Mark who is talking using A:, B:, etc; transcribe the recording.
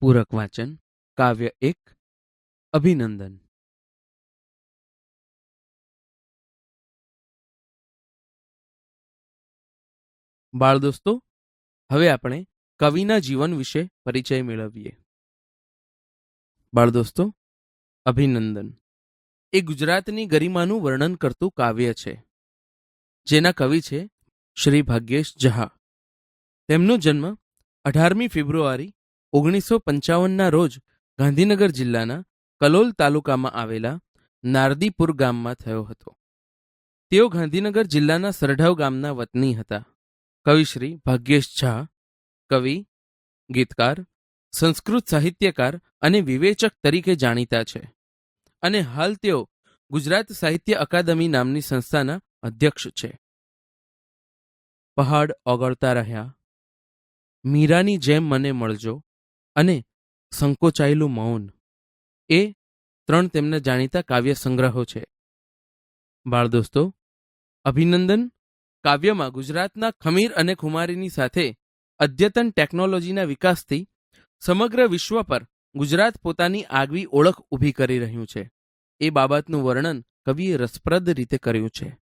A: પૂરક વાંચન, કાવ્ય એક, અભિનંદન. બાળ દોસ્તો, હવે આપણે કવિના જીવન વિશે પરિચય મેળવીએ. બાળ દોસ્તો, અભિનંદન. એ ગુજરાતની ગરિમાનું વર્ણન કરતું કાવ્ય છે. જેના કવિ છે શ્રી ભાગ્યેશ જહા તેમનો જન્મ અઢારમી ફેબ્રુઆરી ઓગણીસો પંચાવનના રોજ ગાંધીનગર જિલ્લાના કલોલ તાલુકામાં આવેલા નારદીપુર ગામમાં થયો હતો. તેઓ ગાંધીનગર જિલ્લાના સરઢાવ ગામના વતની હતા. કવિશ્રી ભાગ્યેશ ઝા, કવિ, ગીતકાર, સંસ્કૃત સાહિત્યકાર અને વિવેચક તરીકે જાણીતા છે. અને હાલ તેઓ ગુજરાત સાહિત્ય અકાદમી નામની સંસ્થાના અધ્યક્ષ છે. પહાડ ઓગળતા રહ્યા. મીરાની જેમ મને મળજો. અને સંકોચાયેલું મૌન. એ ત્રણ તેમના જાણીતા કાવ્ય સંગ્રહો છે. બાળ દોસ્તો, અભિનંદન, કાવ્યમાં ગુજરાતના ખમીર અને ખુમારીની સાથે અદ્યતન ટેકનોલોજીના વિકાસથી સમગ્ર વિશ્વ પર ગુજરાત પોતાની આગવી ઓળખ ઊભી કરી રહ્યું છે. એ બાબતનું વર્ણન કવિએ રસપ્રદ રીતે કર્યું છે.